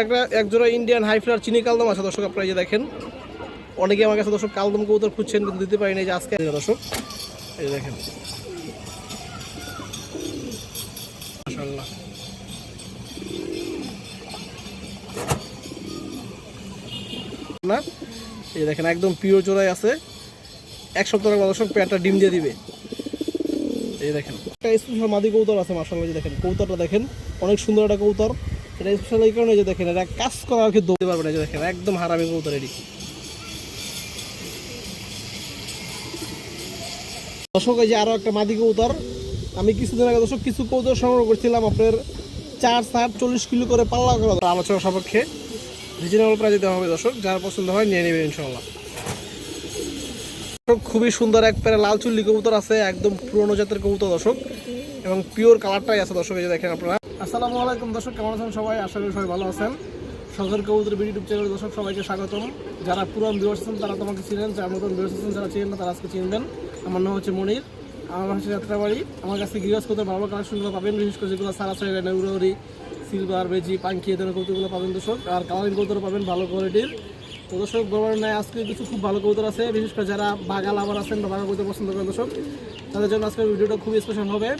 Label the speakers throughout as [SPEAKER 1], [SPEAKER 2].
[SPEAKER 1] একটা একজোড়া Indian high ফ্লার চিনি কালদম আছে দর্শক, আপনারা যে দেখেন। অনেকে আমার কাছে দর্শক, কালদম কবুতর খুঁজছেন, কিন্তু দিতে পারিনি যে আজকে। দর্শক, এই দেখেন। এই দেখেন, একদম পিওর জোড়াই আছে। এক সপ্তাহ দর্শক, পেয়ারটা ডিম দিয়ে দিবে। এই দেখেন, একটা স্পেশাল মাদি কৌতর আছে মার্শাল্লাহ যে দেখেন কৌতরটা দেখেন, অনেক সুন্দর একটা কৌতর এটা স্পেশাল এই কারণে দেখেন, এটা কাজ করা আর কি দৌড়তে পারবে না দেখেন, একদম হারামি কৌতর এটি দর্শক, এই যে আরও একটা মাদি কৌতর আমি কিছুদিন আগে দর্শক, কিছু কৌতর সংগ্রহ করছিলাম আপনার চার সাত চল্লিশ কিলো করে পাল্লা করা। আলোচনা সাপেক্ষে রিজনেবল প্রাইজে দেওয়া হবে দর্শক, যার পছন্দ হয় নিয়ে নেবেন ইনশাল্লাহ খুবই সুন্দর এক প্যারা লাল চুল্লি কবুতর আছে, একদম পুরনো জাতের কবুতর দর্শক। এবং পিওর কালারটাই আছে দর্শক, এই দেখেন আপনারা। আসসালামু আলাইকুম দর্শক, কেমন আছেন সবাই? আশা করি সবাই ভালো আছেন। সরকার কবুতর ইউটিউব চ্যানেল দর্শক, সবাইকে স্বাগতম। যারা পুরান ভিউয়ার্স আছেন, তারা তোমাকে চিনেন, যারা নতুন ভিউয়ার্স আছেন, যারা চিনেন না, তারা আজকে চিনবেন আমার নাম হচ্ছে মনির, আমার হচ্ছে যাত্রাবাড়ি। আমার কাছে গৃহস্থ কবুতর ভালো কালেকশনগুলো পাবেন, বিশেষ করে যেগুলো সারা সাইড নেউরি সিলভার, বেজি, পাঙ্কি এ ধরনের কবুতরগুলো পাবেন দর্শক। আর কালারিং কবুতর পাবেন, ভালো কোয়ালিটির তো দর্শক বরাবর নেয় আজকে কিছু খুব ভালো কবুতর আছে, বিশেষ করে যারা বাগাল আবার আছেন বা বাঘা কবুতর পছন্দ করেন দর্শক। তাদের জন্য আজকের ভিডিওটা খুবই স্পেশাল হবে।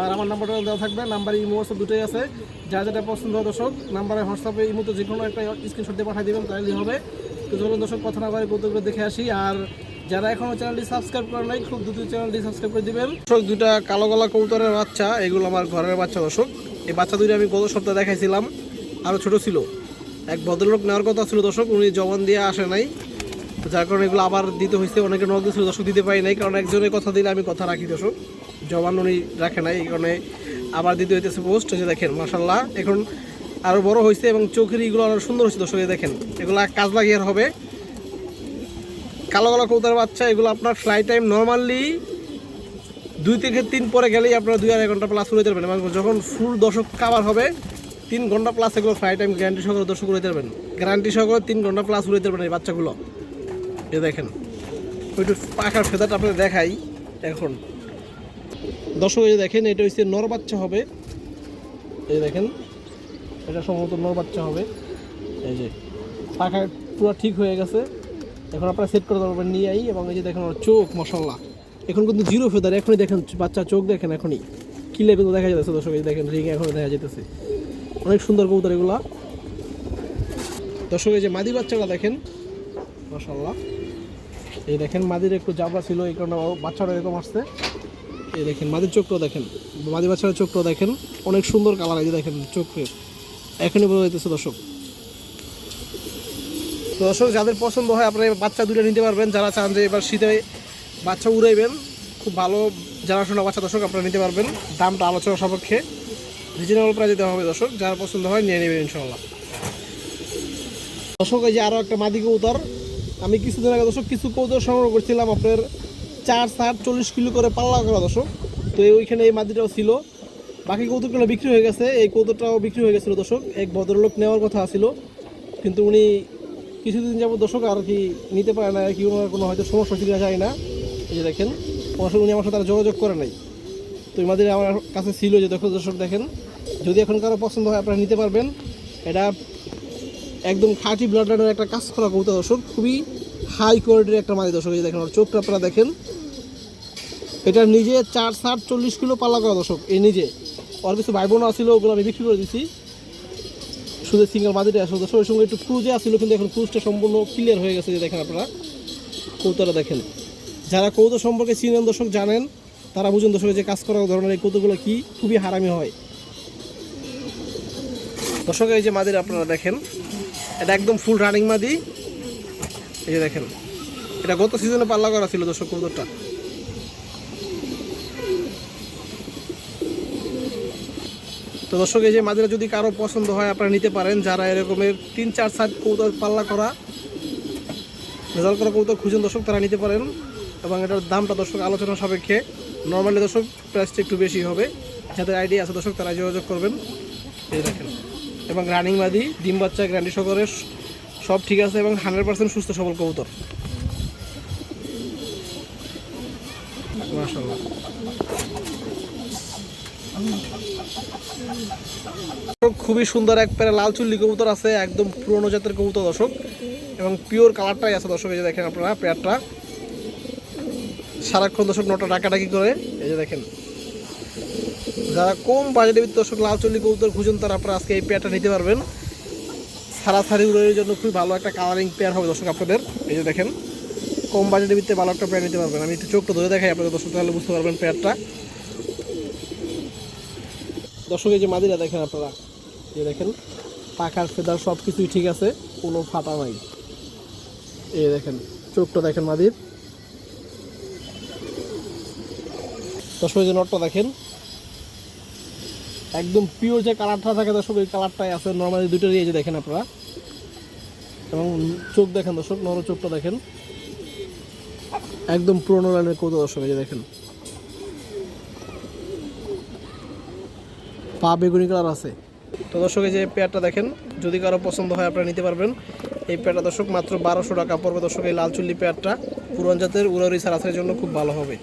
[SPEAKER 1] আর আমার নাম্বারটা দেওয়া থাকবে নাম্বার ইমো হোয়াটসঅ্যাপ দুটোই আছে। যা যেটা পছন্দ হয় দর্শক নাম্বারে হোয়াটসঅ্যাপে ইমোতে যে কোনো একটা স্ক্রিনশট দিয়ে পাঠিয়ে দেবেন তাহলেই হবে। তো চলুন দর্শক, কথা না করে কৌতুকগুলো দেখে আসি। আর যারা এখনও চ্যানেলটি সাবস্ক্রাইব করে নাই, খুব দ্রুত চ্যানেলটি সাবস্ক্রাইব করে দিবেন। দর্শক দুটা কালো গলা কবুতরের বাচ্চা, এগুলো আমার ঘরের বাচ্চা দর্শক। এই বাচ্চা দুটো আমি গত সপ্তাহে দেখাইছিলাম আরও ছোট ছিল। এক ভদ্রলোক নেওয়ার কথা ছিল দর্শক, উনি জবান দিয়ে আসে নাই। যার কারণে এগুলো আবার দিতে হয়েছে। অনেকে নক দিয়েছিল, দর্শক দিতে পারি নাই, কারণ একজনের কথা দিলে আমি কথা রাখি, দর্শক। জবান উনি রাখে নাই, এই কারণে আবার দিতে হইতেছে পোস্ট যে দেখেন মাসাল্লাহ এখন আরও বড় হয়েছে এবং চোখের এগুলো আরও সুন্দর হয়েছে, দর্শক দেখেন, এগুলো কাজ লাগিয়ে হবে। কালো কালো কৌতার বাচ্চা, এগুলো আপনার ফ্লাই টাইম নর্মালি দুই থেকে তিন পরে গেলেই আপনারা দুই আড়াই ঘণ্টা প্লাস উড়ে যাবেন এবং যখন ফুল দশক কাবার হবে, তিন ঘণ্টা প্লাস এগুলো ফ্লাই টাইম গ্যারান্টি সহকারে দর্শক উড়ে যাবেন গ্যারান্টি সহকারে তিন ঘণ্টা প্লাস উড়ে যাবেন এই বাচ্চাগুলো। এ দেখেন ওইটু পাখার ফেদারটা আপনাদের দেখাই এখন। দর্শক, এই দেখেন, এটা হচ্ছে নর বাচ্চা হবে। এই দেখেন, এটা সম্ভবত নর বাচ্চা হবে। এই যে, পাখা পুরো ঠিক হয়ে গেছে। এখন আপনারা সেট করে পারবেন নিয়ে আই, এবং এই যে দেখেন ওর চোখ মশাল্লা এখন কিন্তু জিরো ফেদার এখনই দেখেন, বাচ্চা চোখ দেখেন এখনই। কি লেভেল দেখা যাচ্ছে দর্শক, এই দেখেন রিং এখনই দেখা যেতেছে অনেক সুন্দর কবুতর এগুলা। দর্শক, এই যে মাদি বাচ্চাগুলো দেখেন মশাল্লাহ এই দেখেন মাদির একটু জাবরা ছিল, এই কারণে ও বাচ্চাটা এরকম আসছে। এই দেখেন মাদির চোখটাও দেখেন মাদি বাচ্চার চোখটাও দেখেন, অনেক সুন্দর কালার এই যে দেখেন চোখের, এখনই বোঝা যাইতেছে দর্শক। তো দর্শক, যাদের পছন্দ হয়, আপনারা বাচ্চা দুটো নিতে পারবেন, যারা চান যে এবার শীতে বাচ্চা উড়াইবেন, খুব ভালো জানাশোনা বাচ্চা দর্শক, আপনারা নিতে পারবেন। দামটা আলোচনা সাপেক্ষে রিজনেবল প্রাইজে দেওয়া হবে দর্শক, যারা পছন্দ হয় নিয়ে নেবেন ইনশাল্লাহ দর্শক, এই যে আরও একটা মাদিকে কৌতর আমি কিছুদিন আগে দর্শক কিছু কৌতর সংগ্রহ করছিলাম আপনার চার সাত চল্লিশ কিলো করে পাল্লা করা দর্শক। তো ওইখানে এই মাদিটাও ছিল। বাকি কৌতুকগুলো বিক্রি হয়ে গেছে। এই কৌতুকটাও বিক্রি হয়ে গেছিল দর্শক। এক ভদ্রলোক নেওয়ার কথা ছিল কিন্তু উনি কিছুদিন যাবত দর্শক আর কি নিতে পারে না, কি কোনো হয়তো সমস্যা ছিল যায় না। এই যে দেখেন ওনার সাথে উনি আমার সাথে আর যোগাযোগ করে নাই। তো এই মাদিরা আমার কাছে ছিল যে, দেখো দর্শক দেখেন, যদি এখন কারও পছন্দ হয় আপনারা নিতে পারবেন। এটা একদম খাঁটি ব্লাড লাইনের একটা কাজ করা কবুতর দর্শক, খুবই হাই কোয়ালিটির একটা মাদি দর্শক, এই দেখেন, ওর চোখটা আপনারা দেখেন। এটা নিজে চার সাত চল্লিশ কিলো পাল্লা করা দর্শক এই নিজে। ওর কিছু ভাই বোনও ছিল ওগুলো আমি বিক্রি করে দিছি। শুধু সিঙ্গেল মাদিটা আসলে দর্শক ওই সঙ্গে একটু ক্রুজে আসছিল কিন্তু এখন ক্রুজটা সম্পূর্ণ ক্লিয়ার হয়ে গেছে, যে দেখেন আপনারা কৌতরা দেখেন। যারা কৌতো সম্পর্কে চিনেন দর্শক, জানেন, তারা বুঝেন দর্শক, যে কাজ করা ধরনের এই কৌতুকগুলো কী, খুবই হারামি হয়। দর্শক, এই যে মাদির আপনারা দেখেন এটা একদম ফুল রানিং মাদি। এই যে দেখেন, এটা গত সিজনে পাল্লা করা ছিল দর্শক কবুতরটা তো দর্শক, এই যে মাদিরা যদি কারও পছন্দ হয়, আপনারা নিতে পারেন। যারা এরকমের তিন, চার, সাত কৌতর পাল্লা করা রেজাল্ট করা কৌতর খুঁজেন দর্শক, তারা নিতে পারেন। এবং এটার দামটা দর্শক আলোচনা সাপেক্ষে। নর্মালি দর্শক প্রাইসটা একটু বেশি হবে। যাদের আইডিয়া আছে দর্শক, তারা যোগাযোগ করবেন। এই দেখেন। এবং রানিং মাদি ডিম বাচ্চা গ্যারান্টি সহকারে সব ঠিক আছে এবং হান্ড্রেড পার্সেন্ট সুস্থ সবল কবুতর। খুবই সুন্দর এক প্যারা লাল চুল্লি কবুতর আছে, একদম পুরনো জাতের কবুতর দর্শক। এবং পিওর কালারটাই আছে দর্শক, এই যে দেখেন আপনারা পেয়ারটা। সারাক্ষণ দর্শক নটা ডাকাডাকি করে, এই যে দেখেন। যারা কম ভিতরে দর্শক লাল চুল্লি কবুতর খুঁজুন, তারা আপনারা আজকে এই পেয়ারটা নিতে পারবেন। সারাসারি উড়ের জন্য খুবই ভালো একটা কালারিং পেয়ার হবে দর্শক আপনাদের। এই যে দেখেন, কম বাজেটের ভিতরে ভালো একটা পেয়ার নিতে পারবেন। আমি একটু চোখটা ধরে দেখাই আপনাদের দর্শক, তাহলে বুঝতে পারবেন পেয়ারটা দর্শক, এই যে মাদিরা দেখেন আপনারা, এই দেখেন, পাখার ফেদার সব কিছুই ঠিক আছে, কোনো ফাটা নাই। এই দেখেন, চোখটা দেখেন মাদির। দর্শক, এই যে নটটা দেখেন একদম পিওর যে কালারটা থাকে দর্শক ওই কালারটাই আছে। নর্মালি দুটোরই এই যে দেখেন আপনারা, এবং চোখ দেখেন দর্শক নর চোখটা দেখেন। একদম পুরোনো লাইনের কৌতো দর্শক, এই যে দেখেন। পা বেগুনি কালার আছে। তো দর্শক, এই যে পেয়ারটা দেখেন, যদি কারও পছন্দ হয় আপনারা নিতে পারবেন। এই পেয়ারটা দর্শক, মাত্র বারোশো টাকা পড়বে দর্শক, এই লাল চুল্লি পেয়ারটা পুরান জাতের উড়ারি সারাসের জন্য খুব ভালো হবে।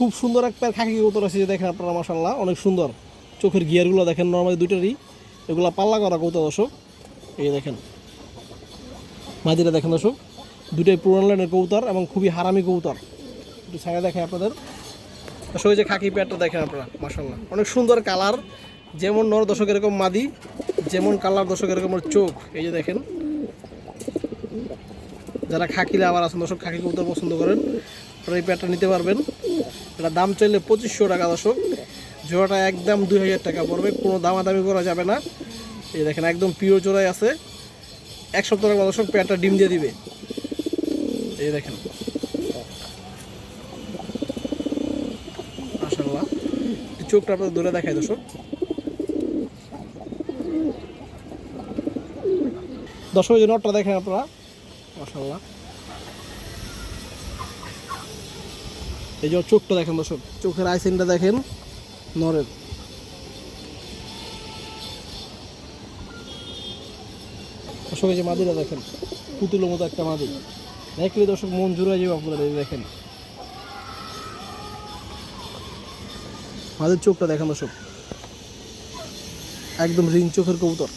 [SPEAKER 1] খুব সুন্দর এক পেয়ার খাকি কবুতর আছে, যে দেখেন আপনারা মাসাল্লাহ অনেক সুন্দর। চোখের গিয়ারগুলো দেখেন, নর্মালি দুইটারই। এগুলো পাল্লা করা কবুতর, দর্শক। এই দেখেন মাঝিটা দেখেন, দর্শক। দুটোই পুরান লাইনের কবুতর এবং খুবই হারামি কবুতর। একটু ছায়া দেখেন আপনাদের। দর্শক যে খাকি পেয়ারটা দেখেন আপনারা মাসাল্লাহ অনেক সুন্দর কালার, যেমন নর দর্শক এরকম মাদি, যেমন কালার দর্শক এরকম চোখ। এই যে দেখেন, যারা খাকিলে আবার আছেন, দর্শক, খাকি কবুতর পছন্দ করেন, আপনারা এই পেয়ারটা নিতে পারবেন। এটা দাম চাইলে পঁচিশশো টাকা দর্শক। জোড়াটা একদম দুই হাজার টাকা পড়বে, কোনো দামাদামি করা যাবে না। এই দেখেন, একদম পিওর জোড়াই আছে। এক সপ্তাহ পর দর্শক পেয়ারটা ডিম দিয়ে দিবে। এই দেখেন। চোখটা আপনাদের দূরে দেখায় দর্শক। দর্শক যে নটটা দেখেন আপনারা। মাশাল্লাহ এই যে চোখটা দেখেন দর্শক, চোখের আইসেনটা দেখেন, নরের। দর্শক, এই যে মাদিরা দেখেন, পুতুলের মতো একটা মাদি। দেখলে দর্শক, মন জুড়ে যাবে আপনাদের এই দেখেন। মাদের চোখটা দেখেন দর্শক। একদম রিং চোখের কবুতর।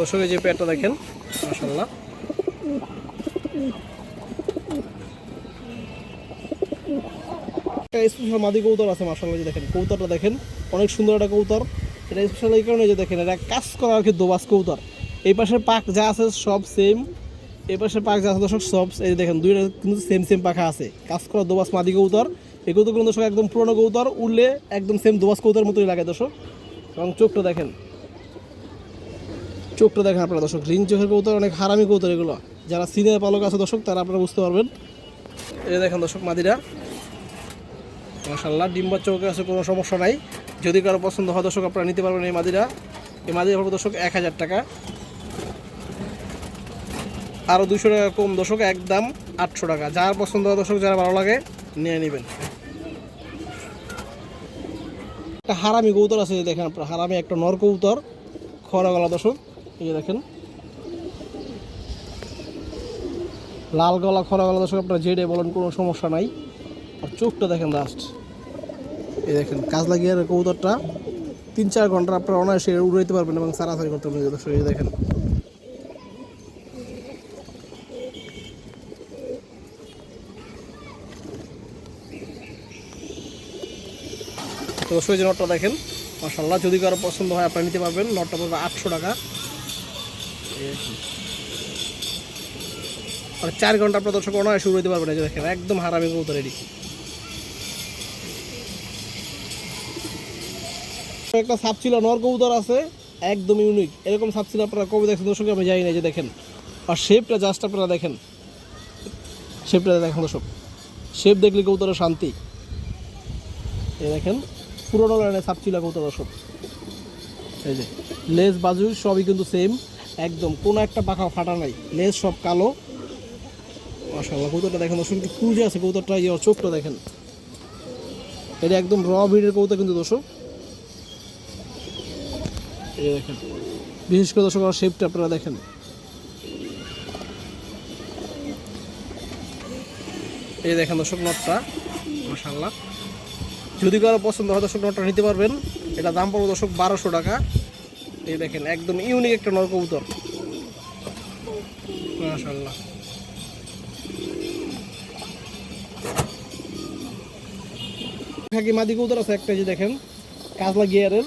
[SPEAKER 1] দর্শক যে পেয়ারটা দেখেন মাসাল্লাহ একটা স্পেশাল মাদি কৌতর আছে মাসাল্লাহ যে দেখেন কৌতরটা দেখেন, অনেক সুন্দর একটা কৌতর এটা স্পেশাল এই কারণে যে দেখেন, এটা কাজ করা আর কি দোবাস কৌতর এই পাশের পাক যা আছে, সব সেম এই পাশের পাক যা আছে, দর্শক, সব এই দেখেন, দুইটা কিন্তু সেম সেম পাখা আছে। কাজ করা দোবাস মাদি কৌতর এই কৌতরগুলো দর্শক, একদম পুরোনো কৌতর উঠলে একদম সেম দোবাস কৌতর মতোই লাগে, দর্শক। এবং চোখটা দেখেন চোখটা দেখেন আপনারা, দর্শক। রিং চোখের কৌতর অনেক হারামি কৌতর এগুলো। যারা সিনিয়র পালক আছে, দর্শক, তারা আপনারা বুঝতে পারবেন। এই দেখেন দর্শক, মাদিরা। মাসাল্লাহ ডিম্বার চৌকে আছে, কোনো সমস্যা নাই। যদি কারও পছন্দ হয়, দর্শক, আপনারা নিতে পারবেন এই মাদিরা। এই মাদিরা পড়বে, দর্শক, এক হাজার টাকা। আরও দুশো টাকা কম, দর্শক, একদম আটশো টাকা। যার পছন্দ হয়, দর্শক, যারা ভালো লাগে, নিয়ে নেবেন। একটা হারামি কৌতর আছে দেখেন আপনার, হারামি একটা নর কৌতর খরা গলা, দর্শক। এই দেখেন। লাল গলা, খরা গলা দর্শক, আপনারা জেডে বলেন, কোনো সমস্যা নাই। আর চোখটা দেখেন লাস্ট এই দেখেন কাজ লাগিয়ে কৌতরটা তিন চার ঘণ্টা আপনারা অনায়াসে উড়াইতে পারবেন এবং সারাসারি করতে পারবেন। দর্শক, এই দেখেন। তো যে নটটা দেখেন মাসাল্লাহ যদি কারও পছন্দ হয়, আপনারা নিতে পারবেন। নটটা পড়বে আটশো টাকা। চার ঘণ্টা আপনার দর্শক অনায়াসে উড়াইতে পারবেন এই যে দেখেন, একদম হারামি কবুতর এটি। একটা সাপ ছিল, নর কবুতর আছে, একদম ইউনিক এরকম সাপ ছিল, আপনারা কবে দেখছেন? দর্শক, আমি জানি না যে দেখেন। আর শেপটা জাস্ট আপনারা দেখেন। শেপটা দেখেন, দর্শক। শেপ দেখলে কবুতরের শান্তি। এই দেখেন, পুরোনো লাইনের সাপ ছিল কবুতর, দর্শক। এই যে, লেজ বাজু সবই কিন্তু সেম একদম, কোনো একটা পাখা ফাটা নাই, লেজ সব কালো। মাসাল্লাহ কৌতরটা দেখেন দর্শক একটু ক্রুজে আছে কৌতরটা ইয়ে চোখটা দেখেন। এটা একদম র ভিড়ের কৌতা কিন্তু দর্শক। এই দেখেন, বিশেষ করে দর্শক, আমার শেপটা আপনারা দেখেন। এই দেখেন দর্শক নটটা মাসাল্লাহ যদি কারও পছন্দ হয় দর্শক নটটা নিতে পারবেন। এটা দাম পড়বে দর্শক বারোশো টাকা। এই দেখেন, একদম ইউনিক একটা নর কবুতর মাসাল্লাহ খাকি মাদি কবুতর আছে একটা যে দেখেন, কাজলা গিয়ারের।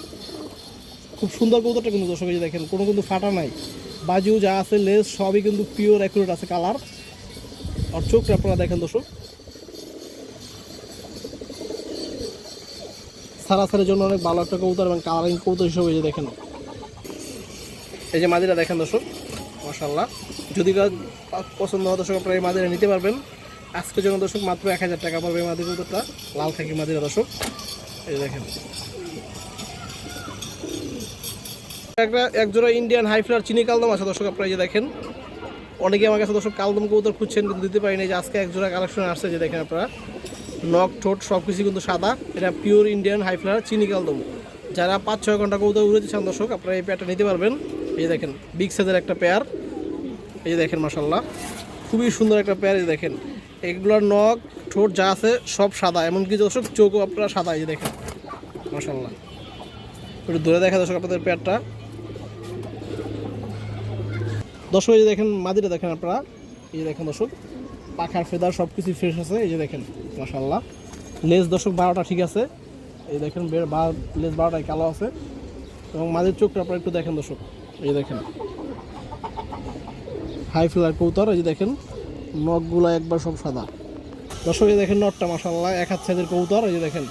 [SPEAKER 1] খুব সুন্দর কবুতরটা কিন্তু দর্শক যে দেখেন, কোনো কিন্তু ফাটা নাই। বাজু যা আছে, লেস সবই কিন্তু পিওর অ্যাকুরেট আছে কালার আর চোখটা আপনারা দেখেন দর্শক। সারাসারের জন্য অনেক ভালো একটা কবুতর এবং কালারিং কবুতর হিসেবে যে দেখেন। এই যে মাদিরা দেখেন দর্শক মাসাল্লাহ যদি পছন্দ হয় দর্শক, আপনারা এই মাদিরা নিতে পারবেন। আজকের জন্য দর্শক মাত্র এক হাজার টাকা পড়বে এই মাদি কবুতরটা লাল খাকি মাদিরা দর্শক। এই দেখেন। একটা এক জোড়া ইন্ডিয়ান হাই ফ্লার চিনি কালদম আছে দর্শক, আপনারা যে দেখেন। অনেকে আমার কাছে দর্শক কালদম কবুতর খুঁজছেন, কিন্তু দিতে পারিনি। যে আজকে এক জোড়া কালেকশন আসছে যে দেখেন আপনারা। নখ, ঠোঁট সব কিছু কিন্তু সাদা। এটা পিওর ইন্ডিয়ান হাই ফ্লার চিনি কালদম। যারা পাঁচ ছয় ঘণ্টা কবুতর উড়েতে চান দর্শক, আপনারা এই পেয়ারটা নিতে পারবেন। এই দেখেন বিগ সাইজের একটা পেয়ার এই যে দেখেন মাসাল্লাহ খুবই সুন্দর একটা পেয়ার এই দেখেন। এগুলোর নখ, ঠোঁট যা আছে সব সাদা, এমনকি দর্শক চোখও আপনারা সাদা, এই দেখেন। মাসাল্লাহ একটু ধরে দেখা দর্শক আপনাদের পেয়ারটা দর্শক, এই যে দেখেন মাদিরা দেখেন আপনারা। এই যে দেখেন দর্শক, পাখার ফেদার সব কিছু ফ্রেশ আছে, এই যে দেখেন মাসাল্লাহ লেজ দর্শক বারোটা ঠিক আছে। এই দেখেন, বের বা লেজ বারোটায় কালো আছে। এবং মাঝের চোখটা আপনারা একটু দেখেন দর্শক। এই দেখেন। হাই ফ্লার কৌতার এই যে দেখেন, নখগুলো একবার সব সাদা। দর্শক, এই দেখেন নটটা মাসাল্লাহ এক হাত সাইজের কৌতার এই যে দেখেন।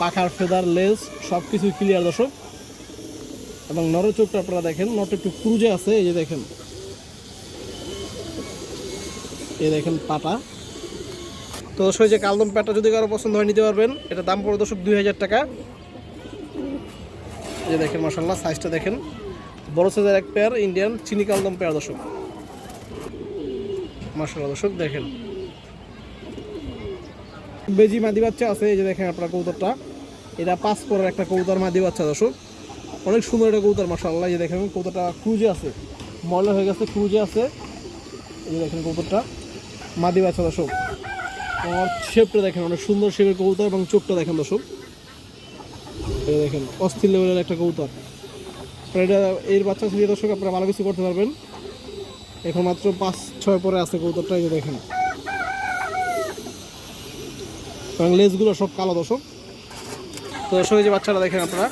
[SPEAKER 1] পাখার ফেদার, লেজ সব কিছু ক্লিয়ার দর্শক। এবং নরের চোখটা আপনারা দেখেন নট একটু ক্রুজে আছে, এই যে দেখেন। এই দেখেন পাটা। তো দর্শক যে কালদম প্যাটটা যদি কারও পছন্দ হয়, নিতে পারবেন। এটা দাম পড়ে দর্শক দুই হাজার টাকা। যে দেখেন মাসাল্লাহ সাইজটা দেখেন। বড় সাইজের এক পেয়ার ইন্ডিয়ান চিনি কালদম পেয়ার দর্শক। মাসাল্লাহ দর্শক, দেখেন। বেজি মাদি বাচ্চা আছে, এই যে দেখেন আপনার কৌতরটা এটা পাঁচ পরের একটা কৌতর মাদি বাচ্চা, দর্শক। অনেক সুন্দর একটা কৌতর মাসাল্লাহ এই যে দেখেন কৌতরটা ক্রুজে আছে। ময়লা হয়ে গেছে ক্রুজে আছে। এই যে দেখেন কৌতরটা মাদি বাচ্চা, দর্শক। আমার শেপটা দেখেন, অনেক সুন্দর শেপের কবুতর এবং চোখটা দেখেন, দর্শক। এই দেখেন অস্থির লেভেলের একটা কবুতর। এটা, এর বাচ্চা ছেলে দর্শক, আপনারা ভালো কিছু করতে পারবেন। এখন মাত্র পাঁচ, ছয় পরে আছে কবুতরটা, এই যে দেখেন। এবং লেজগুলো সব কালো দর্শক। তো দর্শক, এই যে বাচ্চাটা দেখেন আপনারা।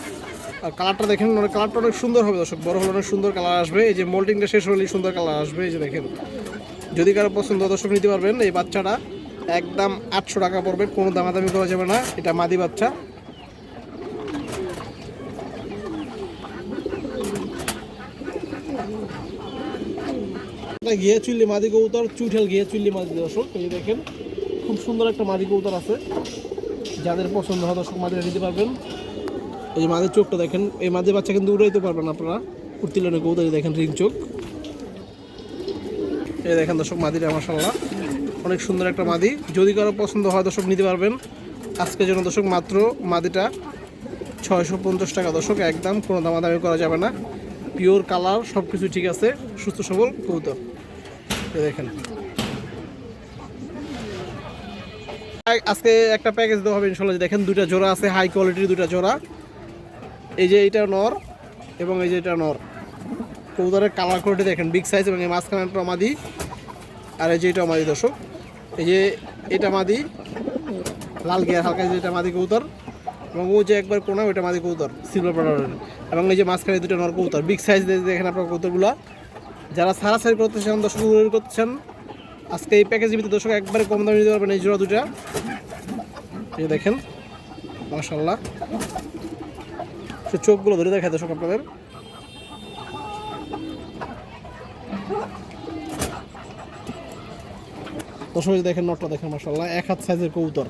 [SPEAKER 1] আর কালারটা দেখেন, অনেক কালারটা অনেক সুন্দর হবে দর্শক। বড় হলে অনেক সুন্দর কালার আসবে। এই যে মোল্ডিংটা শেষ হলেই সুন্দর কালার আসবে, এই যে দেখেন। যদি কারও পছন্দ দর্শক, নিতে পারবেন। এই বাচ্চাটা একদম আটশো টাকা পড়বে, কোনো দামাদামি করা যাবে না। এটা মাদি বাচ্চা। এটা ঘিয়ে চুল্লি মাদি কবুতর, চুইঠাল ঘিয়ে চুল্লি মাদি দর্শক, এই দেখেন, খুব সুন্দর একটা মাদি কবুতর আছে। যাদের পছন্দ হয় দর্শক মাদিরা নিতে পারবেন। এই যে মাদির চোখটা দেখেন, এই মাদির বাচ্চা কিন্তু উড়াইতে পারবেন আপনারা। উত্তীর্ণের কবুতর দেখেন, রিং চোখ। এই দেখেন দর্শক মাদিরা মাসাল্লাহ অনেক সুন্দর একটা মাদি। যদি কারও পছন্দ হয় দর্শক নিতে পারবেন। আজকের জন্য দর্শক মাত্র মাদিটা ছয়শো পঞ্চাশ টাকা। দর্শক, একদম কোনো দামাদামি করা যাবে না। পিওর কালার সব কিছু ঠিক আছে। সুস্থ সবল কবুতর। দেখেন। আজকে একটা প্যাকেজ দেওয়া হবে ইনশাল্লাহ। দেখেন দুইটা জোড়া আছে হাই কোয়ালিটির দুইটা জোড়া। এই যে এটা নর এবং এই যে এটা নর। কবুতরের কালার কোয়ালিটি দেখেন বিগ সাইজ এবং এই মাঝখানে মাদি। আর এই যে এটা মাদি দর্শক। এই যে এটা মাদি, লাল গিয়ার, হালকা যেটা মাদি কবুতর। এবং ও যে একবার কোনা ওইটা মাদি কবুতর সিলভার পাউডার এবং এই যে মাঝখানে দুটো নর কবুতর বিগ সাইজ দেখেন আপনার কবুতরগুলো। যারা সারাসারি করতে চান, দর্শক চান আজকে এই প্যাকেজের ভিতরে দর্শক একবারে কম দামে নিতে পারবেন এই জোড়া দুটা এই দেখেন মাশাল্লাহ সে চোখগুলো ধরে দেখায় দর্শক আপনাদের। দর্শক দেখেন নটটা দেখেন মাসাল্লাহ এক হাত সাইজের কবুতর।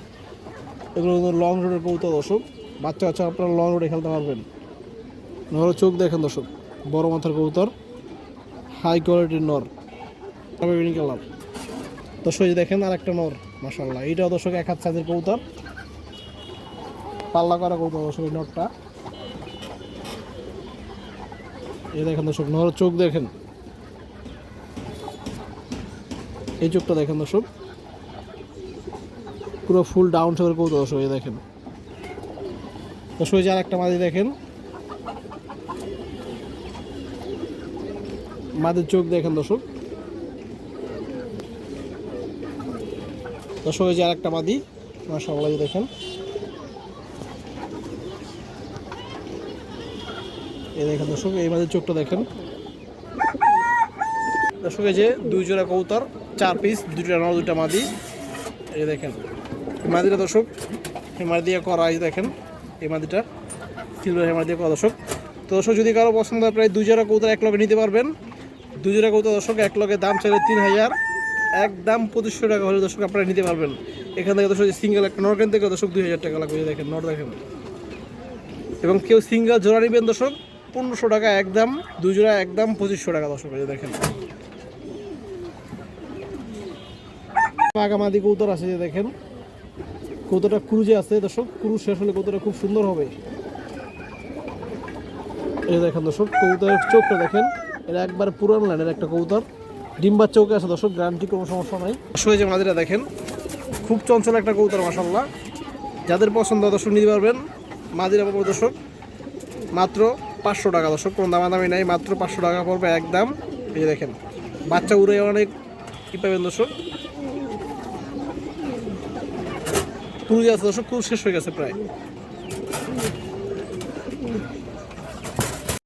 [SPEAKER 1] এগুলো লং রোডের কবুতর দর্শক। বাচ্চা বাচ্চা আপনারা লং রোডে খেলতে পারবেন। নর চোখ দেখেন দর্শক, বড় মাথার কবুতর। হাই কোয়ালিটির নর। বিভিন্ন কালার দর্শক দেখেন আর একটা নর মাসাল্লাহ এইটাও দর্শক এক হাত সাইজের কবুতর। পাল্লা করা কবুতর দর্শক, এই নটটা এই দেখেন দর্শক, নর চোখ দেখেন। এই চোখটা দেখেন দর্শক। পুরো ফুল ডাউন শেপের কবুতর দর্শক, এই দেখেন। দর্শক যে আর একটা মাদি দেখেন। মাদের চোখ দেখেন দর্শক। দর্শক যে আর একটা মাদি যে দেখেন। এই দেখেন দর্শক, এই মাদের চোখটা দেখেন। দর্শক যে দুই জোড়া কবুতর, চার পিস দুইটা নর, দুইটা মাদি। এই দেখেন মাদিটা দর্শক হেমার দিয়ে করা দেখেন, এই মাদিটা। সিলভার হেমার দিয়ে করা, দর্শক। তো দর্শক, যদি কারও পছন্দ হয়, প্রায় দুই জোড়া কবুতর এক লগে নিতে পারবেন। দুই জোড়া কবুতর দর্শক, এক লগে দাম চাইলে তিন হাজার। একদম পঁচিশশো টাকা হলে দর্শক আপনারা নিতে পারবেন। এখান থেকে দর্শক সিঙ্গেল একটা নর কিনতে গেলে দর্শক দুই হাজার টাকা লাগবে। দেখেন, নর দেখেন। এবং কেউ সিঙ্গেল জোড়া নেবেন দর্শক, পনেরোশো টাকা একদম, দুই জোড়া একদম পঁচিশশো টাকা দর্শক দেখেন। আগামাদি কৌতর আছে যে দেখেন। কৌতরটা ক্রুজে আছে দর্শক, ক্রুজ শেষ হলে কৌতরটা খুব সুন্দর হবে। এই দেখেন দর্শক কৌতরের চোখটা দেখেন। এটা একবার পুরান লাইনের একটা কৌতর ডিম্বার চৌকে আছে দর্শক? গ্যারান্টি কোনো সমস্যা নাই। এই যে মাদিরা দেখেন, খুব চঞ্চল একটা কৌতর মাসাল্লাহ যাদের পছন্দ দর্শক নিতে পারবেন। মাদিরা পাবো দর্শক, মাত্র পাঁচশো টাকা। দর্শক, কোনো দামাদামি নাই, মাত্র পাঁচশো টাকা পড়বে একদম। এই দেখেন, বাচ্চা উড়ে অনেক কি পাবেন দর্শক? ক্রুজ আছে দর্শক ক্রুজ শেষ হয়ে গেছে প্রায়।